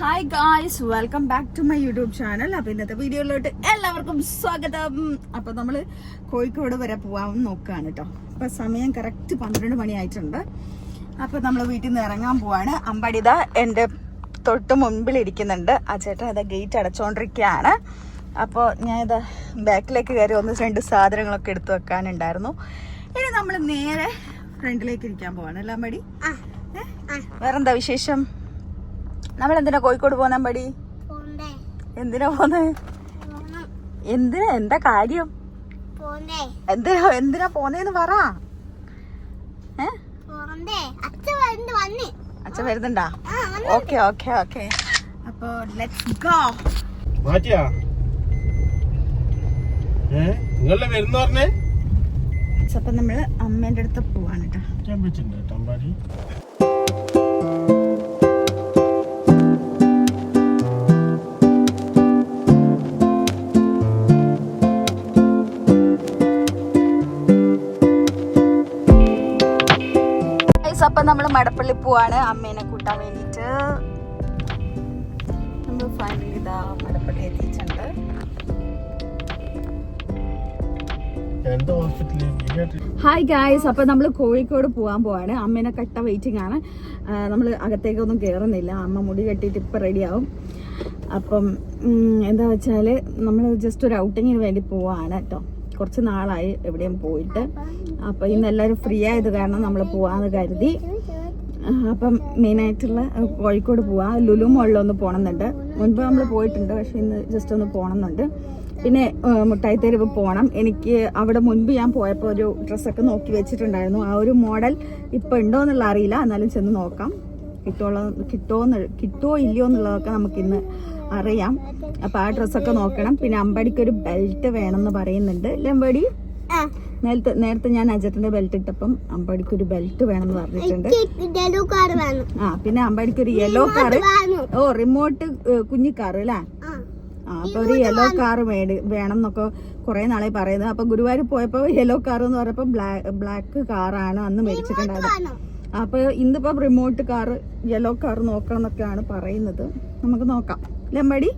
Hi guys welcome back to my YouTube channel അപ്പൊ ഇന്നത്തെ വീഡിയോയിലോട്ട് എല്ലാവർക്കും സ്വാഗതം. അപ്പൊ നമ്മൾ കോഴിക്കോട് വരെ പോവാമെന്ന് നോക്കുകയാണ് കേട്ടോ അപ്പൊ സമയം കറക്റ്റ് പന്ത്രണ്ട് മണി ആയിട്ടുണ്ട്. അപ്പൊ നമ്മൾ വീട്ടിൽ നിന്ന് ഇറങ്ങാൻ പോവാണ്. അമ്പടിത എന്റെ തൊട്ട് മുൻപിൽ ഇരിക്കുന്നുണ്ട്. ആ ചേട്ടൻ അതാ ഗേറ്റ് അടച്ചോണ്ടിരിക്കുകയാണ് അപ്പോൾ ഞാൻ ഇത് ബാക്കിലേക്ക് കയറി ഒന്ന് രണ്ട് സാധനങ്ങളൊക്കെ എടുത്തു വെക്കാനുണ്ടായിരുന്നു. ഇനി നമ്മൾ നേരെ ഫ്രണ്ടിലേക്ക് ഇരിക്കാൻ പോവാണ്. അല്ലേ അമ്പടി? വേറെന്താ വിശേഷം? നമ്മൾ എന്തിനാ കോഴിക്കോട് പോന്നാൻ പടി? പോണ്ടേ. എന്തിനാ പോന്നെ? പോണം. എന്തിനാ? എന്താ കാര്യം? പോണ്ടേ. എന്തിനാ എന്തിനാ പോന്നേന്ന് പറ. അച്ഛൻ വന്ന് വന്ന്. അച്ഛൻ വരുന്നുണ്ടാ? Okay okay okay. അപ്പൊ ലെറ്റ്സ് ഗോ മാറ്റിയാ? നിങ്ങളുടെ വരുന്ന പറഞ്ഞേ? അപ്പൊ നമ്മൾ അമ്മേന്റെ അടുത്ത് പോവാണ് കേട്ടോ. അപ്പൊ നമ്മൾ മടപ്പള്ളി പോവാണ്. അമ്മേനെ കൂട്ടാൻ വേണ്ടിട്ട് നമ്മൾ ഫൈനലി ഇതാ മടപ്പള്ളി എത്തിയിട്ടുണ്ട്. എന്റെ ഹോസ്പിറ്റലിൽ ഹായ് ഗായ്സ് അപ്പൊ നമ്മൾ കോഴിക്കോട് പോകാൻ പോവാണ്. അമ്മേനെ കട്ട വെയിറ്റിംഗ് ആണ്. നമ്മൾ അകത്തേക്കൊന്നും കേറുന്നില്ല. അമ്മ മുടി കെട്ടിട്ട് ഇപ്പൊ റെഡിയാവും അപ്പം എന്താ വെച്ചാൽ നമ്മൾ ജസ്റ്റ് ഒരു ഔട്ടിങ്ങിന് വേണ്ടി പോവാണ് കേട്ടോ കുറച്ച് നാളായി എവിടെയും പോയിട്ട്. അപ്പൊ ഇന്ന് എല്ലാവരും ഫ്രീ ആയത് കാരണം നമ്മൾ പോവാന്ന് കരുതി. ആ, മെയിൻ ആയിട്ടുള്ള കോഴിക്കോട് പോവാ. ലുലു മോളിലൊന്ന് പോകണമെന്നുണ്ട് മുൻപ് നമ്മൾ പോയിട്ടുണ്ട് പക്ഷെ ഇന്ന് ജസ്റ്റ് ഒന്ന് പോകണമെന്നുണ്ട് പിന്നെ മുട്ടായി മുട്ടായിത്തെരുവ് പോകണം എനിക്ക് അവിടെ മുൻപ് ഞാൻ പോയപ്പോൾ ഒരു ഡ്രസ്സൊക്കെ നോക്കി വെച്ചിട്ടുണ്ടായിരുന്നു. ആ ഒരു മോഡൽ ഇപ്പം ഉണ്ടോ എന്നുള്ള അറിയില്ല. എന്നാലും ചെന്ന് നോക്കാം. കിട്ടുമോ കിട്ടുമോ കിട്ടുമോ ഇല്ലയോ എന്നുള്ളതൊക്കെ നമുക്കിന്ന് അറിയാം. അപ്പം ആ ഡ്രസ്സൊക്കെ നോക്കണം. പിന്നെ അമ്പടിക്ക് ഒരു ബെൽറ്റ് വേണമെന്ന് പറയുന്നുണ്ട്. അല്ലേ അമ്പടി നേരത്തെ നേരത്തെ ഞാൻ അജറ്റിന്റെ ബെൽറ്റ് ഇട്ടപ്പം അമ്പാടിക്ക് ഒരു ബെൽറ്റ് വേണമെന്ന് പറഞ്ഞിട്ടുണ്ട്. വേണം. ആ പിന്നെ അമ്പാടിക്ക് ഒരു യെല്ലോ കാർ വേണം. ഓ റിമോട്ട് കുഞ്ഞി കാർ അല്ലേ? ആ. അപ്പൊ ഒരു യെല്ലോ കാർ മേടി വേണം എന്നൊക്കെ കുറെ നാളെ പറയുന്നത് അപ്പൊ ഗുരുവായൂർ പോയപ്പോ യെല്ലോ കാർ എന്ന് പറഞ്ഞപ്പോ ബ്ലാക്ക് ബ്ലാക്ക് കാറാണ് അന്ന് മേടിച്ചിട്ടുണ്ടായത്. വേണം. അപ്പൊ ഇന്നിപ്പോ റിമോട്ട് കാർ യെല്ലോ കാർ നോക്കണം എന്നൊക്കെയാണ് പറയുന്നത്. നമുക്ക് നോക്കാം. അല്ലേ അമ്പടി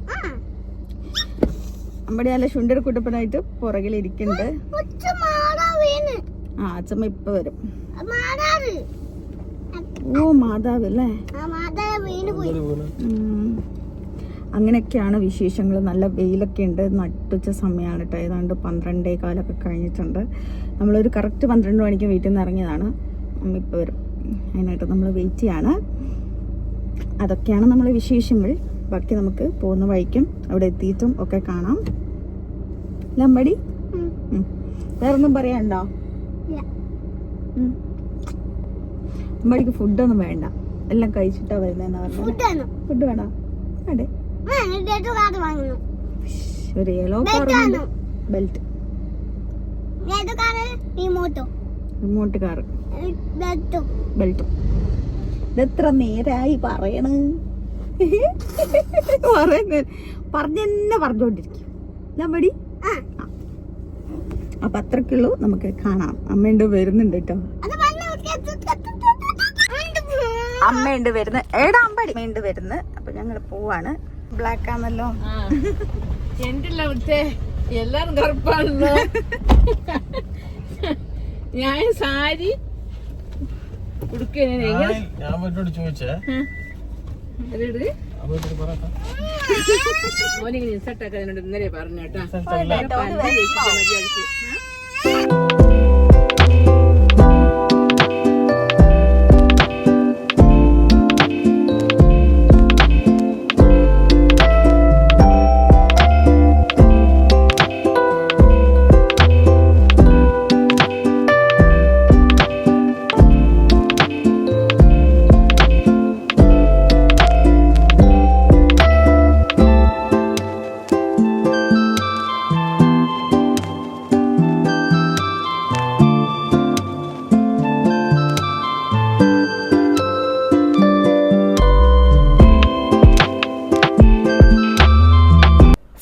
ആ അമ്പടി നല്ല ശുണ്ടർ കുട്ടപ്പനായിട്ട് പുറകിൽ ഇരിക്കുന്നുണ്ട് കൊച്ചു ആ അച്ഛമ്മ ഇപ്പൊ വരും. ഓ മാതാവ് അല്ലേ? ആ മാതാ വീണ് പോയി. ഉം. അങ്ങനെയൊക്കെയാണ് വിശേഷങ്ങൾ നല്ല വെയിലൊക്കെ ഉണ്ട്. നട്ടുച്ച സമയമാണ് കേട്ടോ. ഏതാണ്ട് പന്ത്രണ്ടേ കാലൊക്കെ കഴിഞ്ഞിട്ടുണ്ട്. നമ്മളൊരു കറക്റ്റ് പന്ത്രണ്ട് മണിക്ക് വീട്ടിൽ നിന്ന് ഇറങ്ങിയതാണ്. അമ്മ ഇപ്പോൾ വരും. അതിനായിട്ട് നമ്മൾ വെയിറ്റ് ചെയ്യാണ്. അതൊക്കെയാണ് നമ്മളെ വിശേഷങ്ങൾ. ബാക്കി നമുക്ക് പോകുന്ന വഴിക്കും അവിടെ എത്തിയിട്ടും ഒക്കെ കാണാം. ലമ്പടി. വേറൊന്നും പറയാനുണ്ടോ. അമ്പടിക്ക് ഫുഡൊന്നും വേണ്ട. എല്ലാം കഴിച്ചിട്ടാ വരുന്നതെന്നാ പറഞ്ഞത്. ഫുഡ് വേണം. അതെ ഒരു യെല്ലോ ആണോ? ബെൽറ്റ് റിമോട്ടോ കാർ ബെൽറ്റും ഇതെത്ര നേരായി പറയണ്. പറയുന്ന. പറഞ്ഞെന്നെ പറഞ്ഞോണ്ടിരിക്കും. നമ്മടി അപ്പൊ അത്രക്കുള്ളൂ നമുക്ക് കാണാം. അമ്മയുണ്ട് വരുന്നുണ്ട് കേട്ടോ അത് വന്ന് അമ്മയുണ്ട് വരുന്ന. ഏടാ അമ്പടി അമ്മയുണ്ട് വരുന്ന്. അപ്പൊ ഞങ്ങൾ പോവാണ്. ബ്ലാക്ക് ആണല്ലോ. എന്റെ എല്ലാരും കറുപ്പാണല്ലോ. ഞാൻ സാരി ഉടുക്കണേ ഞാൻ ചോദിച്ചേ. അവരോട് ഇൻസൾട്ടാക്കാൻ ഇന്നലെ പറഞ്ഞു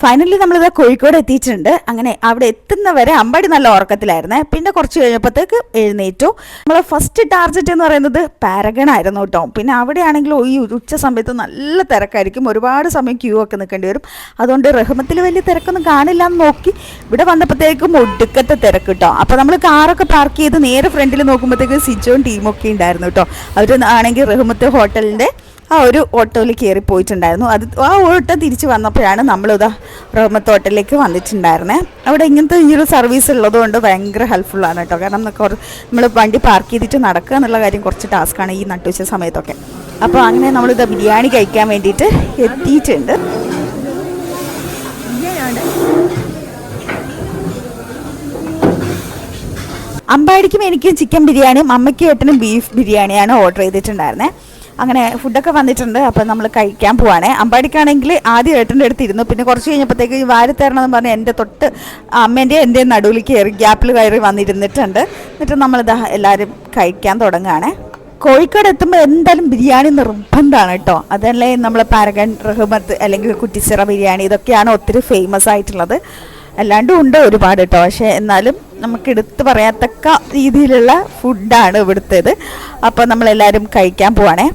ഫൈനലി നമ്മളിത് കോഴിക്കോട് എത്തിയിട്ടുണ്ട്. അങ്ങനെ അവിടെ എത്തുന്നവരെ അമ്പടി നല്ല ഉറക്കത്തിലായിരുന്നേ. പിന്നെ കുറച്ച് കഴിഞ്ഞപ്പോഴത്തേക്ക് എഴുന്നേറ്റു. നമ്മളെ ഫസ്റ്റ് ടാർജറ്റ് എന്ന് പറയുന്നത് പാരഗൺ ആയിരുന്നു കേട്ടോ. പിന്നെ അവിടെയാണെങ്കിലും ഈ ഉച്ച സമയത്ത് നല്ല തിരക്കായിരിക്കും. ഒരുപാട് സമയം ക്യൂ ഒക്കെ നിൽക്കേണ്ടി വരും. അതുകൊണ്ട് റഹ്മത്തിൽ വലിയ തിരക്കൊന്നും കാണില്ല എന്ന് നോക്കി ഇവിടെ വന്നപ്പോഴത്തേക്കും ഒടുക്കത്തെ തിരക്ക് കേട്ടോ. അപ്പോൾ നമ്മൾ കാറൊക്കെ പാർക്ക് ചെയ്ത് നേരെ ഫ്രണ്ടിൽ നോക്കുമ്പോഴത്തേക്ക് സിജോയും ടീമൊക്കെ ഉണ്ടായിരുന്നു കേട്ടോ. അവർ ആണെങ്കിൽ റഹ്മത്ത് ഹോട്ടലിന്റെ ആ ഒരു ഓട്ടോയിൽ കയറി പോയിട്ടുണ്ടായിരുന്നു. അത് ആ ഓട്ടോ തിരിച്ച് വന്നപ്പോഴാണ് നമ്മളിതാ റോമത്ത് ഓട്ടോയിലേക്ക് വന്നിട്ടുണ്ടായിരുന്നേ. അവിടെ ഇങ്ങനത്തെ ഈ ഒരു സർവീസ് ഉള്ളതുകൊണ്ട് ഭയങ്കര ഹെൽപ്ഫുള്ളാണ് കേട്ടോ. കാരണം നമ്മൾ വണ്ടി പാർക്ക് ചെയ്തിട്ട് നടക്കുക എന്നുള്ള കാര്യം കുറച്ച് ടാസ്ക്കാണ് ഈ നട്ടുച്ച സമയത്തൊക്കെ. അപ്പോൾ അങ്ങനെ നമ്മളിത് ബിരിയാണി കഴിക്കാൻ വേണ്ടിയിട്ട് എത്തിയിട്ടുണ്ട്. അമ്പാടിക്കും എനിക്കും ചിക്കൻ ബിരിയാണിയും അമ്മയ്ക്കും ഏട്ടനും ബീഫ് ബിരിയാണിയാണ് ഓർഡർ ചെയ്തിട്ടുണ്ടായിരുന്നത് അങ്ങനെ ഫുഡൊക്കെ വന്നിട്ടുണ്ട്. അപ്പം നമ്മൾ കഴിക്കാൻ പോവാണേ. അമ്പാടിക്കാണെങ്കിൽ ആദ്യം ഏട്ടന്റെ അടുത്ത് ഇരുന്നു. പിന്നെ കുറച്ച് കഴിഞ്ഞപ്പോഴത്തേക്ക് ഈ വാരി എന്ന് പറഞ്ഞ് എന്റെ തൊട്ട് അമ്മേന്റെ എന്റെ നടുവിൽ കയറി ഗ്യാപ്പിൽ കയറി വന്നിരുന്നിട്ടുണ്ട്. എന്നിട്ട് നമ്മളിതാ എല്ലാവരും കഴിക്കാൻ തുടങ്ങുകയാണേ. കോഴിക്കോട് എത്തുമ്പോൾ എന്തായാലും ബിരിയാണി നിർബന്ധമാണ് കേട്ടോ. അതല്ലേ നമ്മളെ പാരഗൺ റഹ്മത്ത് അല്ലെങ്കിൽ കുറ്റിച്ചിറ ബിരിയാണി ഇതൊക്കെയാണ് ഒത്തിരി ഫേമസ് ആയിട്ടുള്ളത്. അല്ലാണ്ടും ഉണ്ട് ഒരുപാട് കേട്ടോ പക്ഷേ എന്നാലും നമുക്ക് എടുത്തു പറയാത്തക്ക രീതിയിലുള്ള ഫുഡാണ് ഇവിടുത്തേത്. അപ്പോൾ നമ്മളെല്ലാവരും കഴിക്കാൻ പോവാണേ.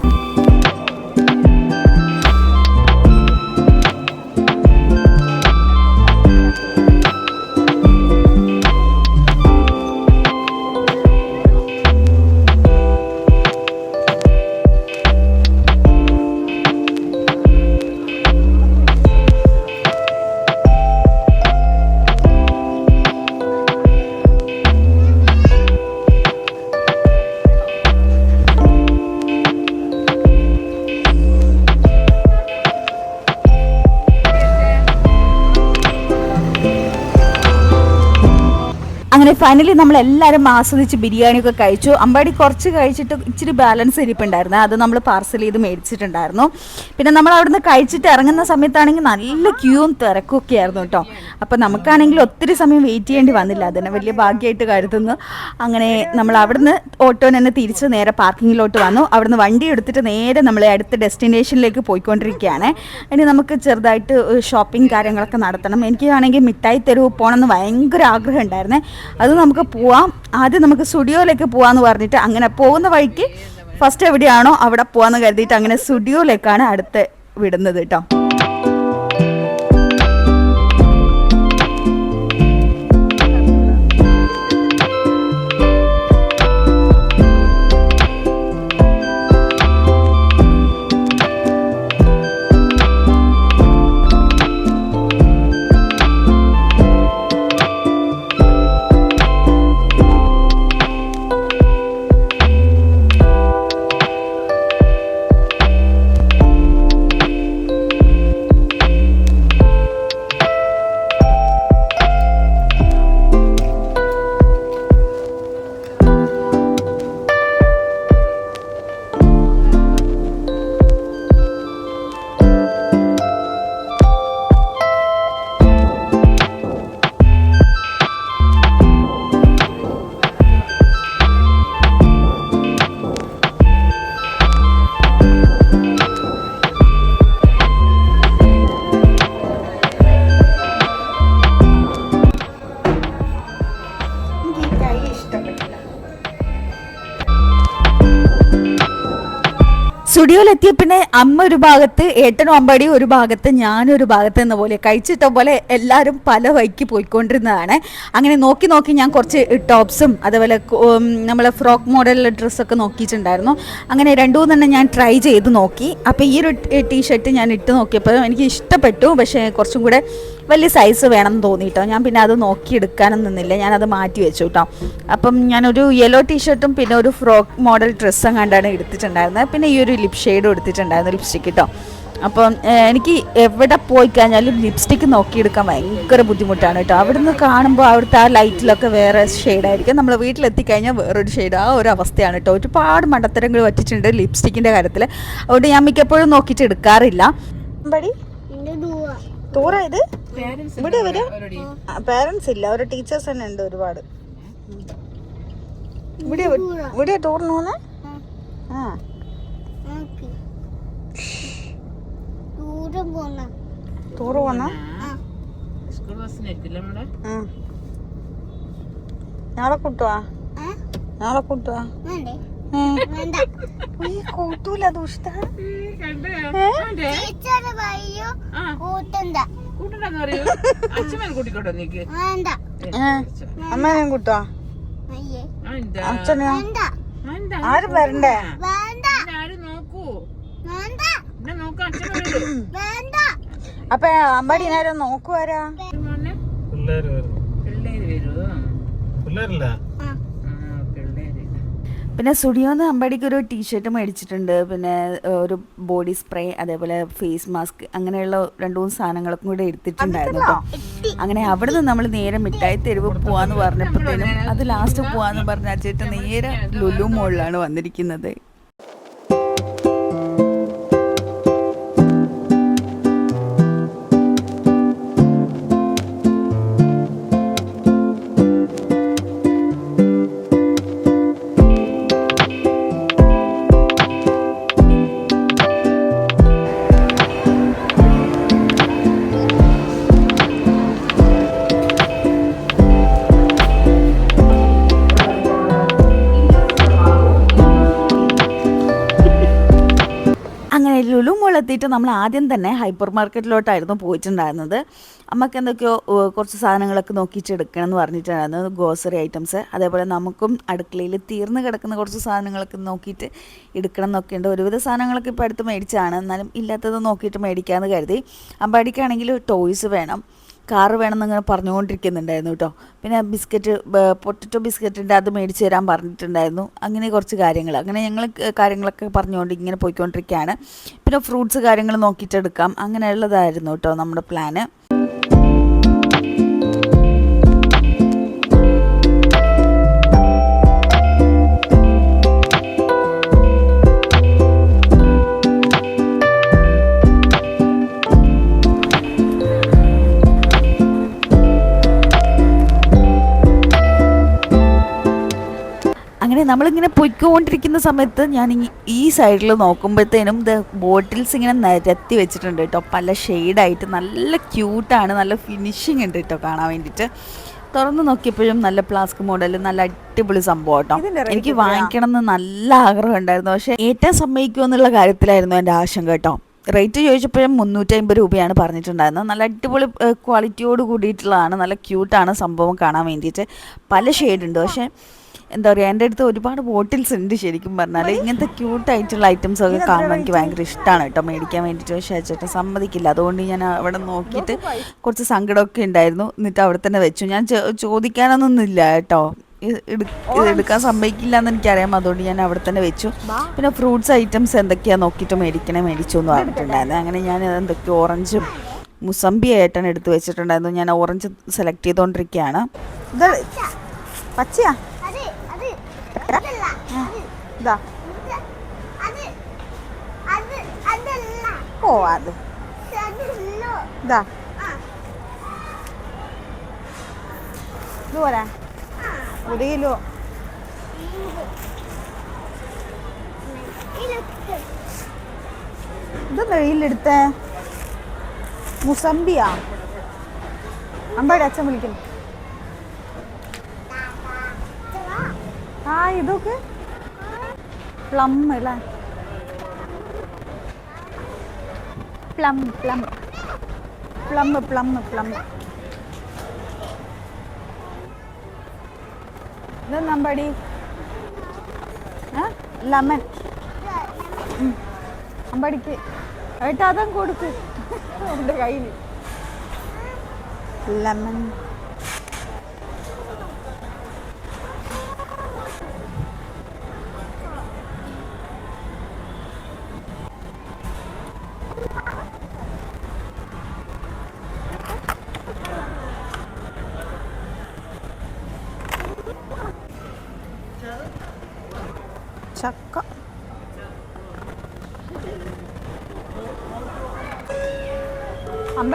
ഫൈനലി നമ്മൾ എല്ലാവരും ആസ്വദിച്ച് ബിരിയാണിയൊക്കെ കഴിച്ചു. അമ്പാടി കുറച്ച് കഴിച്ചിട്ട് ഇച്ചിരി ബാലൻസ് ഇരിപ്പുണ്ടായിരുന്നു. അത് നമ്മൾ പാർസൽ ചെയ്ത് മേടിച്ചിട്ടുണ്ടായിരുന്നു. പിന്നെ നമ്മൾ അവിടുന്ന് കഴിച്ചിട്ട് ഇറങ്ങുന്ന സമയത്താണെങ്കിൽ നല്ല ക്യൂവും തിരക്കൊക്കെ ആയിരുന്നു കേട്ടോ. അപ്പോൾ നമുക്കാണെങ്കിൽ ഒത്തിരി സമയം വെയിറ്റ് ചെയ്യേണ്ടി വന്നില്ല. അതിനെ വലിയ ഭാഗ്യമായിട്ട് കരുതുന്നു. അങ്ങനെ നമ്മൾ അവിടുന്ന് ഓട്ടോ തന്നെ തിരിച്ച് നേരെ പാർക്കിങ്ങിലോട്ട് വന്നു. അവിടുന്ന് വണ്ടി എടുത്തിട്ട് നേരെ നമ്മൾ അടുത്ത ഡെസ്റ്റിനേഷനിലേക്ക് പോയിക്കൊണ്ടിരിക്കുകയാണ്. ഇനി നമുക്ക് ചെറുതായിട്ട് ഷോപ്പിംഗ് കാര്യങ്ങളൊക്കെ നടത്തണം. എനിക്ക് എനിക്കാണെങ്കിൽ മിഠായി തെരുവ് പോകണമെന്ന് ഭയങ്കര ആഗ്രഹം ഉണ്ടായിരുന്നേ. അത് നമുക്ക് പോവാം. ആദ്യം നമുക്ക് സ്റ്റുഡിയോയിലേക്ക് പോവാന്ന് പറഞ്ഞിട്ട് അങ്ങനെ പോകുന്ന വഴിക്ക് ഫസ്റ്റ് എവിടെയാണോ അവിടെ പോവാന്ന് കരുതിയിട്ട് അങ്ങനെ സ്റ്റുഡിയോയിലേക്കാണ് അടുത്ത് വിടുന്നത് കേട്ടോ സ്റ്റുഡിയോയിലെത്തിയ പിന്നെ അമ്മ ഒരു ഭാഗത്ത് ഏട്ടനും അമ്പടി ഒരു ഭാഗത്ത് ഞാനൊരു ഭാഗത്ത് എന്ന പോലെ കഴിച്ചിട്ട പോലെ എല്ലാവരും പല വഴിക്ക് പോയിക്കൊണ്ടിരുന്നതാണ്. അങ്ങനെ നോക്കി നോക്കി ഞാൻ കുറച്ച് ടോപ്സും അതേപോലെ നമ്മളെ ഫ്രോക്ക് മോഡലിലെ ഡ്രസ്സൊക്കെ നോക്കിയിട്ടുണ്ടായിരുന്നു. അങ്ങനെ രണ്ടു തന്നെ ഞാൻ ട്രൈ ചെയ്ത് നോക്കി. അപ്പോൾ ഈ ഒരു ടീഷർട്ട് ഞാൻ ഇട്ട് നോക്കിയപ്പോൾ എനിക്ക് ഇഷ്ടപ്പെട്ടു പക്ഷേ കുറച്ചും കൂടെ വലിയ സൈസ് വേണമെന്ന് തോന്നി കേട്ടോ ഞാൻ പിന്നെ അത് നോക്കി എടുക്കാനും നിന്നില്ല. ഞാനത് മാറ്റി വെച്ചു കേട്ടോ അപ്പം ഞാനൊരു യെല്ലോ ടീഷർട്ടും പിന്നെ ഒരു ഫ്രോക്ക് മോഡൽ ഡ്രസ്സും കണ്ടാണ് എടുത്തിട്ടുണ്ടായിരുന്നത്. പിന്നെ ഈ ഒരു ലിപ് ഷെയ്ഡും എടുത്തിട്ടുണ്ടായിരുന്നു ലിപ്സ്റ്റിക്ക് കേട്ടോ അപ്പം എനിക്ക് എവിടെ പോയി കഴിഞ്ഞാലും ലിപ്സ്റ്റിക്ക് നോക്കിയെടുക്കാൻ ഭയങ്കര ബുദ്ധിമുട്ടാണ് കേട്ടോ. അവിടുന്ന് കാണുമ്പോൾ അവിടുത്തെ ആ ലൈറ്റിലൊക്കെ വേറെ ഷെയ്ഡായിരിക്കും നമ്മൾ വീട്ടിലെത്തിക്കഴിഞ്ഞാൽ വേറൊരു ഷെയ്ഡ് ആ ഒരു അവസ്ഥയാണ് കേട്ടോ. ഒരുപാട് മണ്ടത്തരങ്ങൾ വച്ചിട്ടുണ്ട് ലിപ്സ്റ്റിക്കിന്റെ കാര്യത്തിൽ അതുകൊണ്ട് ഞാൻ മിക്കപ്പോഴും നോക്കിയിട്ട് എടുക്കാറില്ല. ഇത് ഇവിടെ ഒരു പേരൻസ് ഇല്ല. അവരുടെ ടീച്ചേഴ്സ് തന്നെ ഉണ്ട് ഒരുപാട്. ഇവിടെ ഇവിടെ ടൂറിന് പോന്നെ. ആ. ടൂറ് പോന്ന നാളെ കൂട്ടുവാ? നാളെ കൂട്ടുവാ? കൂട്ടൂല ദുഷ്ട കൂട്ടണ്ട കൂട്ടണ്ടെന്ന് പറയൂ. കൂട്ടിക്കോട്ടെ നീക്ക്. അയ്യേ. അച്ഛനെയോ ആരും വരണ്ടേ? വേണ്ട. ആരും നോക്കൂ. വേണ്ട. എന്നെ നോക്കാം അച്ഛൻ വേണ്ട. അപ്പൊ അമ്പാടി നേരം നോക്കുവാരാ? പിള്ളേര് വരുന്നു. പിള്ളേര് വരുമോ പിള്ളേരില്ല. പിന്നെ സ്റ്റുഡിയോന്ന് അമ്പാടിക്ക് ഒരു ടീഷർട്ട് മേടിച്ചിട്ടുണ്ട്. പിന്നെ ഒരു ബോഡി സ്പ്രേ അതേപോലെ ഫേസ് മാസ്ക് അങ്ങനെയുള്ള രണ്ടു മൂന്ന് സാധനങ്ങളൊക്കെ കൂടെ എടുത്തിട്ടുണ്ടായിരുന്നു അങ്ങനെ അവിടെ നിന്ന് നമ്മൾ നേരെ മിഠായി തെരുവ് പോവാന്ന് പറഞ്ഞപ്പോഴത്തേനും അത് ലാസ്റ്റ് പോവാന്ന് പറഞ്ഞ ചേട്ടൻ നേരെ ലുലു മോളിലാണ് വന്നിരിക്കുന്നത്. എത്തിയിട്ട് നമ്മൾ ആദ്യം തന്നെ ഹൈപ്പർ മാർക്കറ്റിലോട്ടായിരുന്നു പോയിട്ടുണ്ടായിരുന്നത്. അമ്മയ്ക്ക് എന്തൊക്കെയോ കുറച്ച് സാധനങ്ങളൊക്കെ നോക്കിയിട്ട് എടുക്കണം എന്ന് പറഞ്ഞിട്ടുണ്ടായിരുന്നു. ഗ്രോസറി ഐറ്റംസ് അതേപോലെ നമുക്കും അടുക്കളയിൽ തീർന്ന് കിടക്കുന്ന കുറച്ച് സാധനങ്ങളൊക്കെ നോക്കിയിട്ട് എടുക്കണം എന്നൊക്കെ ഉണ്ട്. ഒരുവിധ സാധനങ്ങളൊക്കെ ഇപ്പോൾ അടുത്ത് മേടിച്ചാണ്. എന്നാലും ഇല്ലാത്തത് നോക്കിയിട്ട് മേടിക്കാമെന്ന് കരുതി. അമ്പാടിക്കാണെങ്കിൽ ടോയ്സ് വേണം. കാറ് വേണമെന്നിങ്ങനെ പറഞ്ഞുകൊണ്ടിരിക്കുന്നുണ്ടായിരുന്നു കേട്ടോ. പിന്നെ ബിസ്ക്കറ്റ് പൊട്ടറ്റോ ബിസ്ക്കറ്റിന്റെ അത് മേടിച്ച് തരാൻ പറഞ്ഞിട്ടുണ്ടായിരുന്നു. അങ്ങനെ കുറച്ച് കാര്യങ്ങൾ. അങ്ങനെ ഞങ്ങൾ കാര്യങ്ങളൊക്കെ പറഞ്ഞുകൊണ്ട് ഇങ്ങനെ പോയിക്കൊണ്ടിരിക്കുകയാണ്. പിന്നെ ഫ്രൂട്ട്സ് കാര്യങ്ങൾ നോക്കിയിട്ടെടുക്കാം അങ്ങനെയുള്ളതായിരുന്നു കേട്ടോ നമ്മുടെ പ്ലാന്. അങ്ങനെ നമ്മളിങ്ങനെ പൊയ്ക്കൊണ്ടിരിക്കുന്ന സമയത്ത് ഞാൻ ഈ- സൈഡിൽ നോക്കുമ്പോഴത്തേനും ഇത് ബോട്ടിൽസ് ഇങ്ങനെ നിരത്തി വെച്ചിട്ടുണ്ട് കേട്ടോ. പല ഷെയ്ഡായിട്ട് നല്ല ക്യൂട്ടാണ് നല്ല ഫിനിഷിംഗ് ഉണ്ട് കേട്ടോ കാണാൻ വേണ്ടിയിട്ട് തുറന്ന് നോക്കിയപ്പോഴും നല്ല പ്ലാസ്ക് മോഡൽ നല്ല അടിപൊളി സംഭവം കേട്ടോ. എനിക്ക് വാങ്ങിക്കണം എന്ന് നല്ല ആഗ്രഹം ഉണ്ടായിരുന്നു. പക്ഷേ ഏറ്റവും സമ്മതിക്കുമോ എന്നുള്ള കാര്യത്തിലായിരുന്നു എന്റെ ആശങ്ക കേട്ടോ. റേറ്റ് ചോദിച്ചപ്പോഴും മുന്നൂറ്റമ്പത് രൂപയാണ് പറഞ്ഞിട്ടുണ്ടായിരുന്നത്. നല്ല അടിപൊളി ക്വാളിറ്റിയോട് കൂടിയിട്ടുള്ളതാണ്. നല്ല ക്യൂട്ടാണ് സംഭവം കാണാൻ വേണ്ടിയിട്ട്. പല ഷെയ്ഡുണ്ട് പക്ഷേ എന്താ പറയുക എന്റെ അടുത്ത് ഒരുപാട് ബോട്ടിൽസ് ഉണ്ട് ശരിക്കും പറഞ്ഞാൽ ഇങ്ങനത്തെ ക്യൂട്ട് ആയിട്ടുള്ള ഐറ്റംസ് ഒക്കെ കാണുമ്പോൾ എനിക്ക് ഭയങ്കര ഇഷ്ടമാണ് കേട്ടോ. മേടിക്കാൻ വേണ്ടിയിട്ട് പക്ഷേ ചേട്ടൻ സമ്മതിക്കില്ല. അതുകൊണ്ട് ഞാൻ അവിടെ നോക്കിയിട്ട് കുറച്ച് സങ്കടമൊക്കെ ഉണ്ടായിരുന്നു. എന്നിട്ട് അവിടെ തന്നെ വെച്ചു. ഞാൻ ചോദിക്കാനൊന്നുമില്ല കേട്ടോ. എടുക്കാൻ സമ്മതിക്കില്ല എന്ന് എനിക്കറിയാം. അതുകൊണ്ട് ഞാൻ അവിടെ തന്നെ വെച്ചു. പിന്നെ ഫ്രൂട്ട്സ് ഐറ്റംസ് എന്തൊക്കെയാ നോക്കിയിട്ട് മേടിക്കണേ മേടിച്ചു എന്ന് പറഞ്ഞിട്ടുണ്ടായിരുന്നു. അങ്ങനെ ഞാൻ എന്തൊക്കെയോ ഓറഞ്ചും മുസമ്പി ഏട്ടൻ എടുത്ത് വെച്ചിട്ടുണ്ടായിരുന്നു. ഞാൻ ഓറഞ്ച് സെലക്ട് ചെയ്തുകൊണ്ടിരിക്കുകയാണ് പച്ചയാ അത് അത് അതല്ല അത് ഇതാ. ഓ അത്. വെയിലെടുത്തേ. മുസമ്പിയാ അമ്പയുടെ അച്ഛൻ വിളിക്കുന്നു. ആ ഇതൊക്കെ? പ്ലം അല്ലേ? Plum plum plum plum plum ഇതെന്താ അമ്പാടി ലെമൺ അമ്പടിക്ക് ഏട്ടാ അതും കൊടുക്ക്. എന്റെ കയ്യിൽ ലെമൺ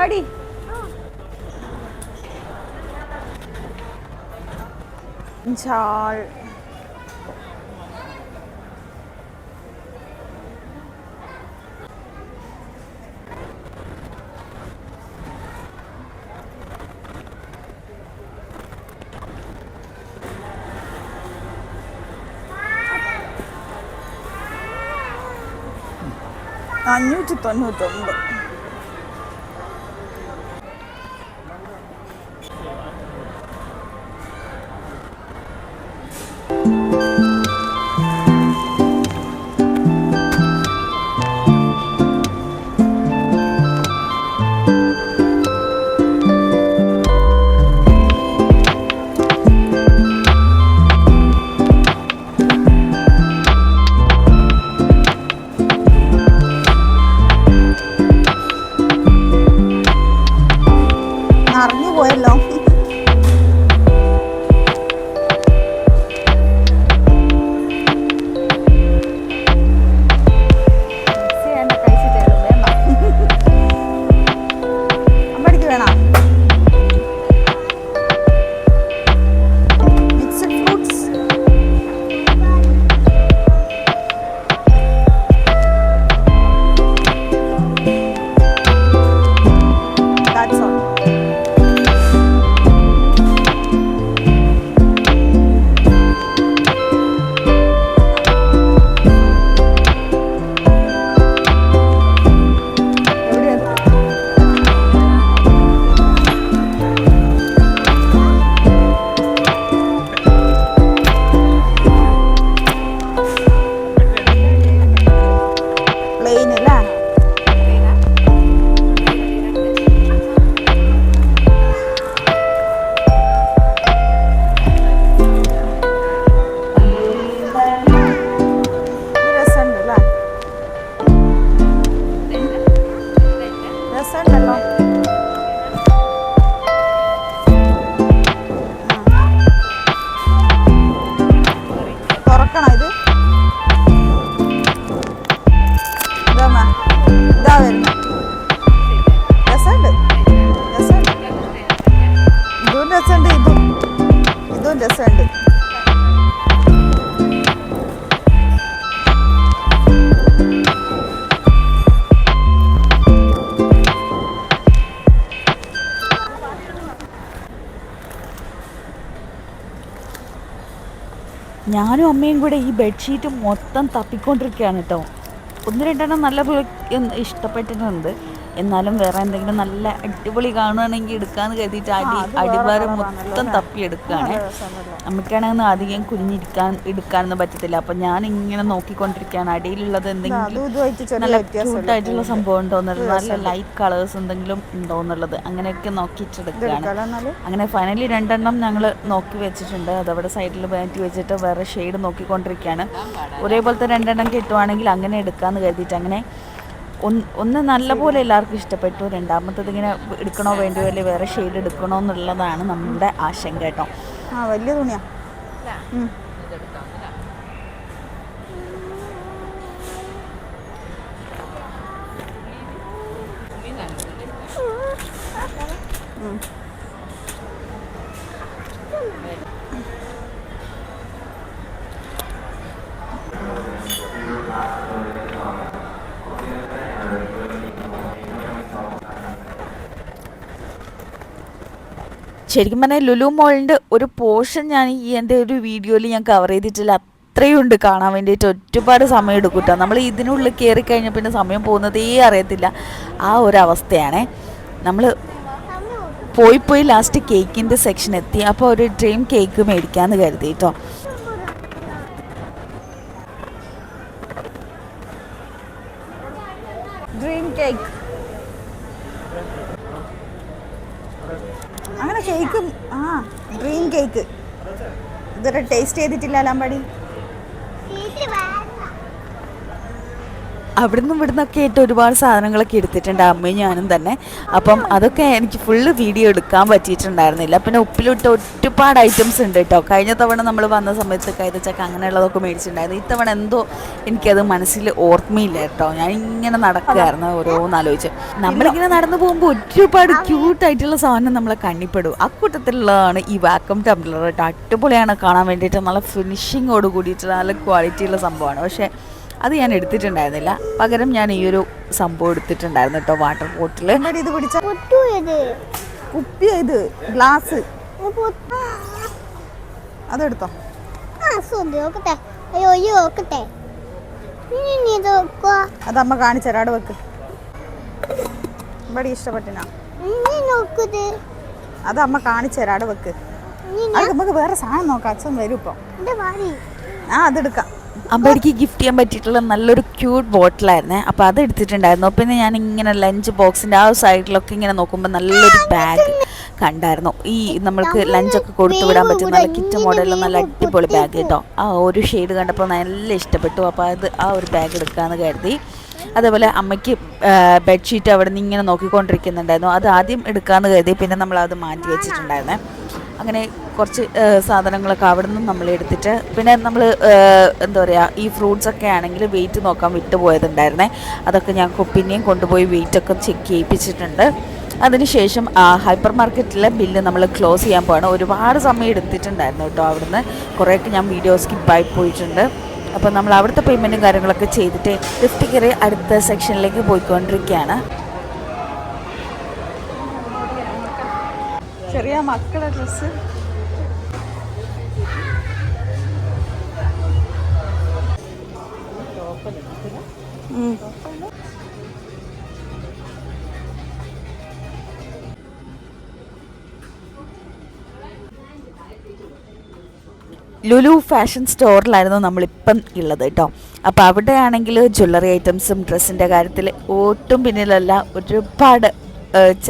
വാടി. ജാൾ. അഞ്ഞൂറ്റി തൊണ്ണൂറ്റൊമ്പത്. രസമുണ്ട് ഇതും. ഇതും രസമുണ്ട്. ഞാനും അമ്മയും കൂടെ ഈ ബെഡ്ഷീറ്റ് മൊത്തം തപ്പിക്കൊണ്ടിരിക്കുകയാണ് കേട്ടോ. ഒന്ന് രണ്ടെണ്ണം നല്ല ഇഷ്ടപ്പെട്ടിട്ടുണ്ട്. എന്നാലും വേറെ എന്തെങ്കിലും നല്ല അടിപൊളി കാണുകയാണെങ്കിൽ എടുക്കാന്ന് കരുതിയിട്ട് അടി അടിവാരം മൊത്തം തപ്പി എടുക്കുകയാണ്. അമ്മയ്ക്കാണെങ്കിൽ അധികം കുഞ്ഞിരിക്കാൻ എടുക്കാനൊന്നും പറ്റത്തില്ല. അപ്പം ഞാൻ ഇങ്ങനെ നോക്കിക്കൊണ്ടിരിക്കുകയാണ്. അടിയിലുള്ളത് എന്തെങ്കിലും നല്ല ക്യൂട്ടായിട്ടുള്ള സംഭവം ഉണ്ടോ എന്നുള്ളത്? നല്ല ലൈറ്റ് കളേഴ്സ് എന്തെങ്കിലും ഉണ്ടോ എന്നുള്ളത് അങ്ങനെയൊക്കെ നോക്കിയിട്ടെടുക്കുകയാണ്. അങ്ങനെ ഫൈനലി രണ്ടെണ്ണം ഞങ്ങൾ നോക്കി വെച്ചിട്ടുണ്ട്. അതവിടെ സൈഡിൽ മാറ്റി വെച്ചിട്ട് വേറെ ഷെയ്ഡ് നോക്കിക്കൊണ്ടിരിക്കുകയാണ്. ഒരേപോലത്തെ രണ്ടെണ്ണം കിട്ടുവാണെങ്കിൽ അങ്ങനെ എടുക്കാന്ന് കരുതിയിട്ട് അങ്ങനെ ഒന്ന് നല്ലപോലെ എല്ലാവർക്കും ഇഷ്ടപ്പെട്ടു രണ്ടാമത്തത് ഇങ്ങനെ എടുക്കണോ വേണ്ടി വല്ല വേറെ ഷെയ്ഡ് എടുക്കണോ എന്നുള്ളതാണ് നമ്മുടെ ആശങ്ക കേട്ടോ. ആ വലിയ തുണിയാ. ശരിക്കും പറഞ്ഞാൽ ലുലു മോളിന്റെ ഒരു പോർഷൻ ഞാൻ ഈ എന്റെ ഒരു വീഡിയോയിൽ ഞാൻ കവർ ചെയ്തിട്ടില്ല. അത്രയും ഉണ്ട് കാണാൻ വേണ്ടിയിട്ട് ഒരുപാട് സമയം എടുക്കും നമ്മൾ ഇതിനുള്ളിൽ കയറി കഴിഞ്ഞാൽ പിന്നെ സമയം പോകുന്നതേ അറിയത്തില്ല. ആ ഒരു അവസ്ഥയാണേ. നമ്മൾ പോയി പോയി ലാസ്റ്റ് കേക്കിന്റെ സെക്ഷൻ എത്തി. അപ്പോൾ ഒരു ഡ്രീം കേക്ക് മേടിക്കാമെന്ന് കരുതി കേട്ടോ ഡ്രീം കേക്ക് അങ്ങനെ കേക്ക് ആ ഡ്രീം കേക്ക്. ഇതുവരെ ടേസ്റ്റ് ചെയ്തിട്ടില്ല അലാമ്പാടി സീറ്റ് വേണ്ട അവിടുന്ന് ഇവിടുന്നൊക്കെ ആയിട്ട് ഒരുപാട് സാധനങ്ങളൊക്കെ എടുത്തിട്ടുണ്ട്. അമ്മയും ഞാനും തന്നെ. അപ്പം അതൊക്കെ എനിക്ക് ഫുള്ള് വീഡിയോ എടുക്കാൻ പറ്റിയിട്ടുണ്ടായിരുന്നില്ല. പിന്നെ ഉപ്പിലിട്ട് ഒരുപാട് ഐറ്റംസ് ഉണ്ട് കേട്ടോ. കഴിഞ്ഞ തവണ നമ്മൾ വന്ന സമയത്ത് കൈതച്ചക്ക അങ്ങനെയുള്ളതൊക്കെ മേടിച്ചിട്ടുണ്ടായിരുന്നു. ഇത്തവണ എന്തോ എനിക്കത് മനസ്സിൽ ഓർമ്മയില്ല കേട്ടോ. ഞാൻ ഇങ്ങനെ നടക്കുകയായിരുന്നു ഓരോന്നാലോചിച്ച് നമ്മളിങ്ങനെ നടന്നു പോകുമ്പോൾ ഒരുപാട് ക്യൂട്ടായിട്ടുള്ള സാധനം നമ്മളെ കണ്ണിപ്പെടും. ആ കൂട്ടത്തിലുള്ളതാണ് ഈ വാക്കം ടംബ്ലർ കേട്ടോ. അടിപൊളിയാണ് കാണാൻ വേണ്ടിയിട്ട്. നല്ല ഫിനിഷിങ്ങോട് കൂടിയിട്ട് നല്ല ക്വാളിറ്റിയുള്ള സംഭവമാണ്. പക്ഷേ അത് ഞാൻ എടുത്തിട്ടുണ്ടായിരുന്നില്ല. പകരം ഞാൻ ഈ ഒരു സംഭവം എടുത്തിട്ടുണ്ടായിരുന്നു കേട്ടോ വാട്ടർ ബോട്ടിൽ ഇത് പിടിച്ച പൊട്ടു ഇത് ഗ്ലാസ്. അതെടുത്തോ. ആ കാണിച്ചരാട് വെക്ക്. ഇവിടെ ഇഷ്ടപ്പെട്ടിനാ. അതമ്മ കാണിച്ചരാട് വെക്ക്. അത് നമുക്ക് വേറെ സാധനം നോക്കാം അച്ഛൻ വരും ഇപ്പം. ആ അതെടുക്കാം. അമ്പടിക്ക് ഗിഫ്റ്റ് ചെയ്യാൻ പറ്റിയിട്ടുള്ള നല്ലൊരു ക്യൂട്ട് ബോട്ടിലായിരുന്നേ അപ്പോൾ അത് എടുത്തിട്ടുണ്ടായിരുന്നു. പിന്നെ ഞാൻ ഇങ്ങനെ ലഞ്ച് ബോക്സിന്റെ ആ സൈഡിലൊക്കെ ഇങ്ങനെ നോക്കുമ്പോൾ നല്ലൊരു ബാഗ് കണ്ടായിരുന്നു. ഈ നമ്മൾക്ക് ലഞ്ചൊക്കെ കൊടുത്തു വിടാൻ പറ്റുന്ന നല്ല കിറ്റ് മോഡലിൽ നല്ല അടിപൊളി ബാഗ് കേട്ടോ. ആ ഒരു ഷെയ്ഡ് കണ്ടപ്പോൾ നല്ല ഇഷ്ടപ്പെട്ടു. അപ്പോൾ അത് ആ ഒരു ബാഗ് എടുക്കാമെന്ന് കരുതി. അതേപോലെ അമ്മയ്ക്ക് ബെഡ്ഷീറ്റ് അവിടെ നിന്ന് ഇങ്ങനെ നോക്കിക്കൊണ്ടിരിക്കുന്നുണ്ടായിരുന്നു. അത് ആദ്യം എടുക്കാമെന്ന് കരുതി. പിന്നെ നമ്മൾ അത് മാറ്റി വെച്ചിട്ടുണ്ടായിരുന്നേ. അങ്ങനെ കുറച്ച് സാധനങ്ങളൊക്കെ അവിടെ നിന്ന് നമ്മൾ എടുത്തിട്ട് പിന്നെ നമ്മൾ എന്താ പറയുക ഈ ഫ്രൂട്ട്സ് ഒക്കെ ആണെങ്കിൽ വെയിറ്റ് നോക്കാൻ വിട്ടുപോയതുണ്ടായിരുന്നേ അതൊക്കെ ഞാൻ പിന്നെയും കൊണ്ടുപോയി വെയിറ്റൊക്കെ ചെക്ക് ചെയ്യിപ്പിച്ചിട്ടുണ്ട്. അതിനുശേഷം ഹൈപ്പർ മാർക്കറ്റിലെ ബില്ല് നമ്മൾ ക്ലോസ് ചെയ്യാൻ പോവാണ്. ഒരുപാട് സമയം എടുത്തിട്ടുണ്ടായിരുന്നു കേട്ടോ അവിടുന്ന്. കുറേയൊക്കെ ഞാൻ വീഡിയോ സ്കിപ്പായി പോയിട്ടുണ്ട്. അപ്പോൾ നമ്മൾ അവിടുത്തെ പേയ്മെന്റും കാര്യങ്ങളൊക്കെ ചെയ്തിട്ട് ലിഫ്റ്റ് കയറി അടുത്ത സെക്ഷനിലേക്ക് പോയിക്കൊണ്ടിരിക്കുകയാണ്. ചെറിയ മക്കളെ ഡ്രസ്സ്. ലുലു ഫാഷൻ സ്റ്റോറിലായിരുന്നു നമ്മളിപ്പം ഉള്ളത് കേട്ടോ. അപ്പോൾ അവിടെയാണെങ്കിൽ ജ്വല്ലറി ഐറ്റംസും ഡ്രസ്സിന്റെ കാര്യത്തിൽ ഒട്ടും പിന്നിലല്ല ഒരുപാട്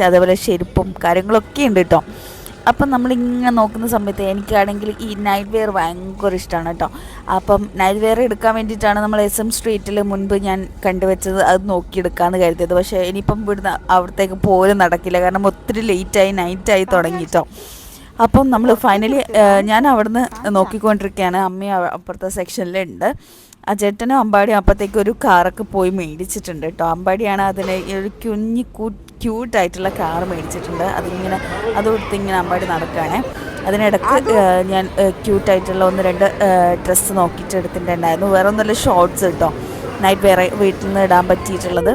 അതേപോലെ ചെരുപ്പും കാര്യങ്ങളൊക്കെ ഉണ്ട് കേട്ടോ അപ്പം നമ്മളിങ്ങനെ നോക്കുന്ന സമയത്ത് എനിക്കാണെങ്കിൽ ഈ നൈറ്റ് വെയർ ഭയങ്കര ഇഷ്ടമാണ് കേട്ടോ അപ്പം നൈറ്റ് വെയർ എടുക്കാൻ വേണ്ടിയിട്ടാണ് നമ്മൾ എസ് എം സ്ട്രീറ്റിൽ മുൻപ് ഞാൻ കണ്ടുവച്ചത് അത് നോക്കിയെടുക്കാമെന്ന് കരുതിയത്. പക്ഷേ ഇനിയിപ്പം ഇവിടുന്ന് അവിടത്തേക്ക് പോലും നടക്കില്ല. കാരണം ഒത്തിരി ലേറ്റായി നൈറ്റായി തുടങ്ങിയിട്ടോ അപ്പം നമ്മൾ ഫൈനലി ഞാൻ അവിടുന്ന് നോക്കിക്കൊണ്ടിരിക്കുകയാണ്. അമ്മ അപ്പുറത്തെ സെക്ഷനിലുണ്ട് ആ ചേട്ടനും അമ്പാടിയും അപ്പത്തേക്ക് ഒരു കാറൊക്കെ പോയി മേടിച്ചിട്ടുണ്ട് കേട്ടോ അമ്പാടിയാണ് അതിന് ഒരു കുഞ്ഞി ക്യൂട്ടായിട്ടുള്ള കാർ മേടിച്ചിട്ടുണ്ട്. അതിങ്ങനെ അത് കൊടുത്ത് ഇങ്ങനെ അമ്പാടി നടക്കുകയാണ് അതിനിടക്ക് ഞാൻ ക്യൂട്ടായിട്ടുള്ള ഒന്ന് രണ്ട് ഡ്രസ്സ് നോക്കിയിട്ട് എടുത്തിട്ടുണ്ടായിരുന്നു. വേറെ ഒന്നുമല്ല ഷോർട്സ് കേട്ടോ നൈറ്റ് വേറെ വീട്ടിൽ നിന്ന് ഇടാൻ പറ്റിയിട്ടുള്ളത്.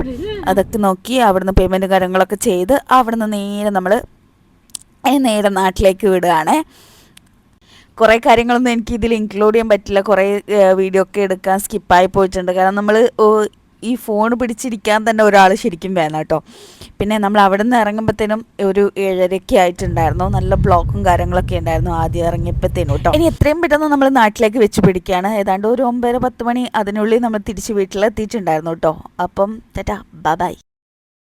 അതൊക്കെ നോക്കി അവിടുന്ന് പേയ്മെന്റും കാര്യങ്ങളൊക്കെ ചെയ്ത് അവിടുന്ന് നേരെ നമ്മൾ നേരെ നാട്ടിലേക്ക് വിടുകയാണ്. കുറേ കാര്യങ്ങളൊന്നും എനിക്ക് ഇതിൽ ഇൻക്ലൂഡ് ചെയ്യാൻ പറ്റില്ല. കുറേ വീഡിയോ ഒക്കെ എടുക്കാൻ സ്കിപ്പായി പോയിട്ടുണ്ട്. കാരണം നമ്മൾ ഈ ഫോൺ പിടിച്ചിരിക്കാൻ തന്നെ ഒരാൾ ശരിക്കും വേണം കേട്ടോ. പിന്നെ നമ്മൾ അവിടെ നിന്ന് ഇറങ്ങുമ്പോഴത്തേനും ഒരു ഏഴരയ്ക്ക് ആയിട്ടുണ്ടായിരുന്നു. നല്ല ബ്ലോക്കും കാര്യങ്ങളൊക്കെ ഉണ്ടായിരുന്നു ആദ്യം ഇറങ്ങിയപ്പോഴത്തേനും കേട്ടോ. ഇനി എത്രയും പെട്ടെന്ന് നമ്മൾ നാട്ടിലേക്ക് വെച്ച് പിടിക്കുകയാണ്. ഏതാണ്ട് ഒരു ഒമ്പത് പത്ത് മണി അതിനുള്ളിൽ നമ്മൾ തിരിച്ച് വീട്ടിലെത്തിയിട്ടുണ്ടായിരുന്നു കേട്ടോ. അപ്പം ചേട്ടാ ബൈ